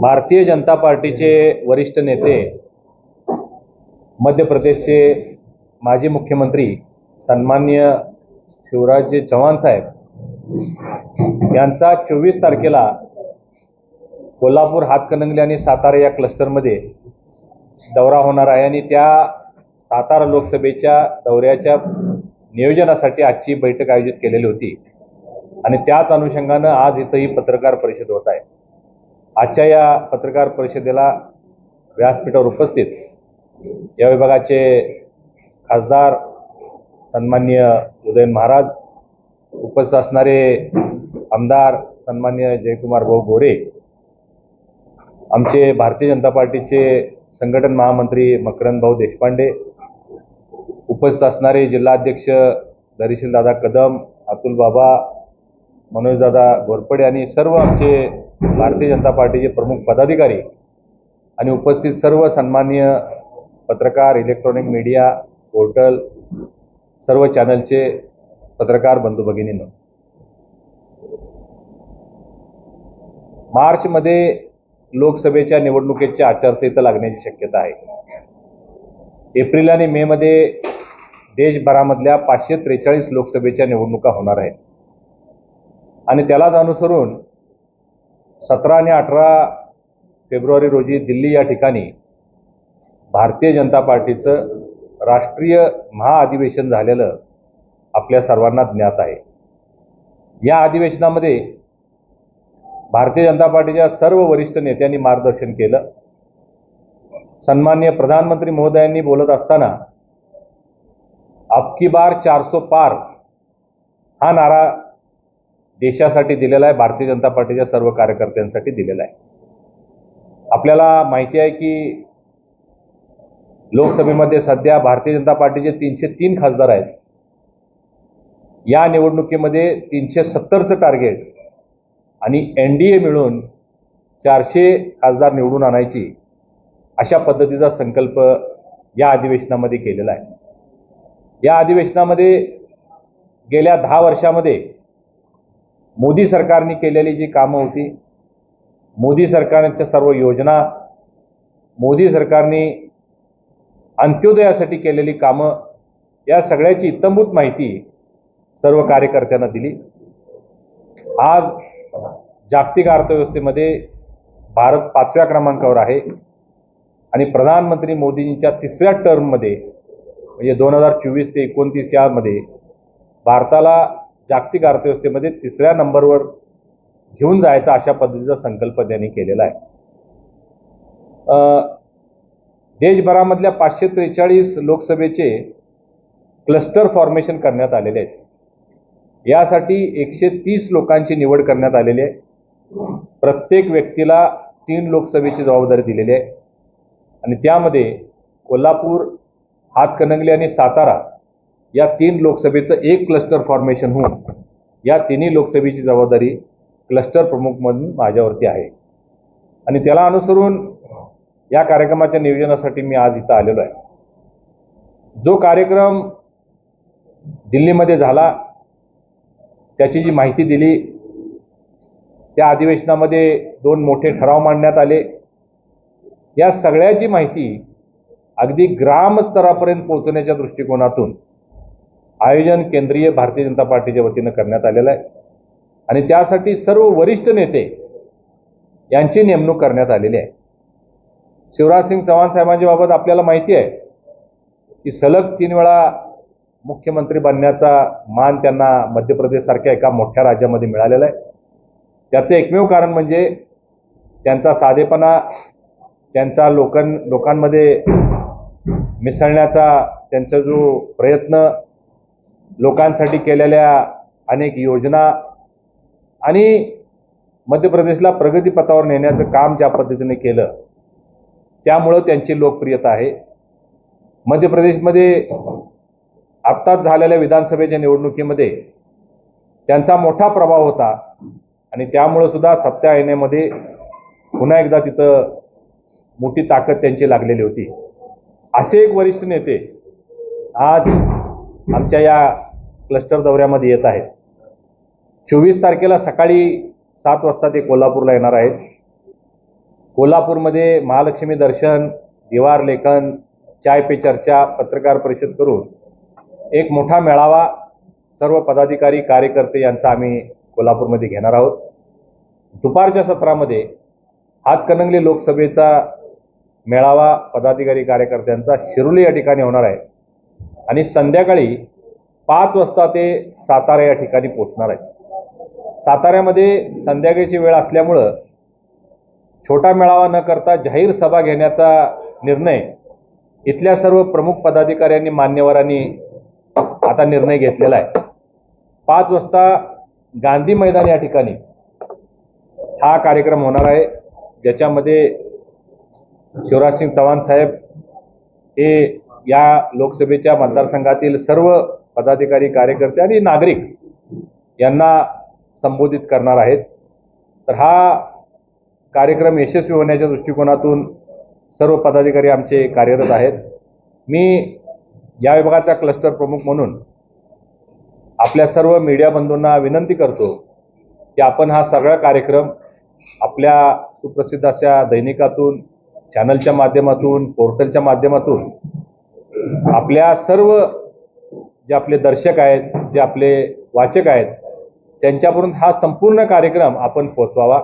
भारतीय जनता पार्टीचे वरिष्ठ नेते मध्य प्रदेशचे माजी मुख्यमंत्री सन्मान्य शिवराजजी चव्हाण साहेब यांचा चोवीस तारखेला कोल्हापूर हातकणंगले आणि सातारा या क्लस्टरमध्ये दौरा होणार आहे आणि त्या सातारा लोकसभेच्या दौऱ्याच्या नियोजनासाठी आजची बैठक आयोजित केलेली होती. आणि त्याच अनुषंगानं आज इथं ही पत्रकार परिषद होत आहे. आजच्या या पत्रकार परिषदेला व्यासपीठावर उपस्थित या विभागाचे खासदार सन्मान्य उदयन महाराज उपस्थित असणारे आमदार सन्मान्य जयकुमार भाऊ गोरे आमचे भारतीय जनता पार्टीचे संघटन महामंत्री मकरंद भाऊ देशपांडे उपस्थित असणारे जिल्हाध्यक्ष धैर्यशील दादा कदम अतुल बाबा मनोजदादा घोरपडे आणि सर्व आमचे भारतीय जनता पार्टीचे प्रमुख पदाधिकारी आणि उपस्थित सर्व सन्मान्य पत्रकार इलेक्ट्रॉनिक मीडिया पोर्टल सर्व चॅनलचे पत्रकार बंधू भगिनीनं. मार्चमध्ये लोकसभेच्या निवडणुकीच्या आचारसंहिता लागण्याची शक्यता आहे. एप्रिल आणि मे मध्ये देशभरामधल्या पाचशे त्रेचाळीस लोकसभेच्या निवडणुका होणार आहेत. आणि त्यालाच अनुसरून सतरा आणि अठरा फेब्रुवारी रोजी दिल्ली या ठिकाणी भारतीय जनता पार्टीचं राष्ट्रीय महाअधिवेशन झालेलं आपल्या सर्वांना ज्ञात आहे. या अधिवेशनामध्ये भारतीय जनता पार्टीच्या सर्व वरिष्ठ नेत्यांनी मार्गदर्शन केलं. सन्मान्य प्रधानमंत्री महोदयांनी बोलत असताना अबकी बार चारसो पार हा नारा देशासाठी दिलेला आहे भारतीय जनता पार्टीच्या सर्व कार्यकर्त्यांसाठी दिलेला आहे. आपल्याला माहिती आहे की लोकसभेमध्ये सध्या भारतीय जनता पार्टीचे तीनशे तीन खासदार आहेत. या निवडणुकीमध्ये तीनशे सत्तरचं टार्गेट आणि एन डी ए मिळून चारशे खासदार निवडून आणायची अशा पद्धतीचा संकल्प या अधिवेशनामध्ये केलेला आहे. या अधिवेशनामध्ये गेल्या दहा वर्षामध्ये मोदी सरकारने केलेली जी कामं होती मोदी सरकारच्या सर्व योजना मोदी सरकारने अंत्योदयासाठी केलेली कामं या सगळ्याची इत्तंभूत माहिती सर्व कार्यकर्त्यांना दिली. आज जागतिक अर्थव्यवस्थेमध्ये भारत पाचव्या क्रमांकावर आहे आणि प्रधानमंत्री मोदींच्या तिसऱ्या टर्ममध्ये म्हणजे दोन हजार चोवीस ते एकोणतीस यामध्ये भारताला जागतिक अर्थव्यवस्थेमध्ये तिसऱ्या नंबरवर घेऊन जायचा अशा पद्धतीचा संकल्प त्यांनी केलेला आहे. देशभरामधल्या पाचशे त्रेचाळीस लोकसभेचे क्लस्टर फॉर्मेशन करण्यात आलेले आहेत. यासाठी एकशे तीस लोकांची निवड करण्यात आलेली आहे. प्रत्येक व्यक्तीला तीन लोकसभेची जबाबदारी दिलेली आहे. आणि त्यामध्ये कोल्हापूर हातकणंगले आणि सातारा या तीन लोकसभेचं एक क्लस्टर फॉर्मेशन होऊन या तिन्ही लोकसभेची जबाबदारी क्लस्टर प्रमुख म्हणून माझ्यावरती आहे. आणि त्याला अनुसरून या कार्यक्रमाच्या नियोजनासाठी मी आज इथं आलेलो आहे. जो कार्यक्रम दिल्लीमध्ये झाला त्याची जी माहिती दिली त्या अधिवेशनामध्ये दोन मोठे ठराव मांडण्यात आले. या सगळ्याची माहिती अगदी ग्रामस्तरापर्यंत पोहोचण्याच्या दृष्टिकोनातून आयोजन केंद्रीय भारतीय जनता पार्टीच्या वतीनं करण्यात आलेलं आहे. आणि त्यासाठी सर्व वरिष्ठ नेते यांची नेमणूक करण्यात आलेली आहे. शिवराजसिंग चव्हाण साहेबांच्या बाबत आपल्याला माहिती आहे की सलग तीन वेळा मुख्यमंत्री बनण्याचा मान त्यांना मध्य प्रदेशसारख्या एका मोठ्या राज्यामध्ये मिळालेला आहे. त्याचं एकमेव कारण म्हणजे त्यांचा साधेपणा त्यांचा लोकां लोकांमध्ये मिसळण्याचा त्यांचा जो प्रयत्न लोकांसाठी केलेल्या अनेक योजना आणि मध्य प्रदेशला प्रगतीपथावर नेण्याचं काम ज्या पद्धतीने केलं त्यामुळं त्यांची लोकप्रियता आहे. मध्य प्रदेशमध्ये आत्ताच झालेल्या विधानसभेच्या निवडणुकीमध्ये त्यांचा मोठा प्रभाव होता आणि त्यामुळं सुद्धा सत्ता येण्यामध्ये पुन्हा एकदा तिथं मोठी ताकद त्यांची लागलेली होती. असे एक वरिष्ठ नेते आज आमच्या या क्लस्टर दौऱ्यामध्ये येत आहेत. चोवीस तारखेला सकाळी सात वाजता ते कोल्हापूरला येणार आहेत. कोल्हापूरमध्ये महालक्ष्मी दर्शन दिवार लेखन चाय पे चर्चा पत्रकार परिषद करून एक मोठा मेळावा सर्व पदाधिकारी कार्यकर्ते यांचा आम्ही कोल्हापूरमध्ये घेणार आहोत. दुपारच्या सत्रामध्ये हातकणंगले लोकसभेचा मेळावा पदाधिकारी कार्यकर्त्यांचा शिरोली या ठिकाणी होणार आहे. आणि संध्याकाळी पाच वाजता ते सातारा या ठिकाणी पोहोचणार आहे साताऱ्यामध्ये संध्याकाळची वेळ असल्यामुळं छोटा मेळावा न करता जाहीर सभा घेण्याचा निर्णय इथल्या सर्व प्रमुख पदाधिकाऱ्यांनी मान्यवरांनी आता निर्णय घेतलेला आहे. पाच वाजता गांधी मैदान या ठिकाणी हा कार्यक्रम होणार आहे. ज्याच्यामध्ये शिवराजसिंग चव्हाण साहेब हे या लोकसभेच्या मतदारसंघातील सर्व पदाधिकारी कार्यकर्ते आणि नागरिक यांना संबोधित करणार आहेत. तर हा कार्यक्रम यशस्वी होण्याच्या दृष्टिकोनातून सर्व पदाधिकारी आमचे कार्यरत आहेत. मी या विभागाचा क्लस्टर प्रमुख म्हणून आपल्या सर्व मीडिया बंधूंना विनंती करतो की आपण हा सगळा कार्यक्रम आपल्या सुप्रसिद्ध अशा दैनिकातून चॅनलच्या माध्यमातून पोर्टलच्या माध्यमातून आपल्या सर्व जे आपले दर्शक आहेत जे आपले वाचक आहेत त्यांच्यापर्यंत हा संपूर्ण कार्यक्रम आपण पोचवावा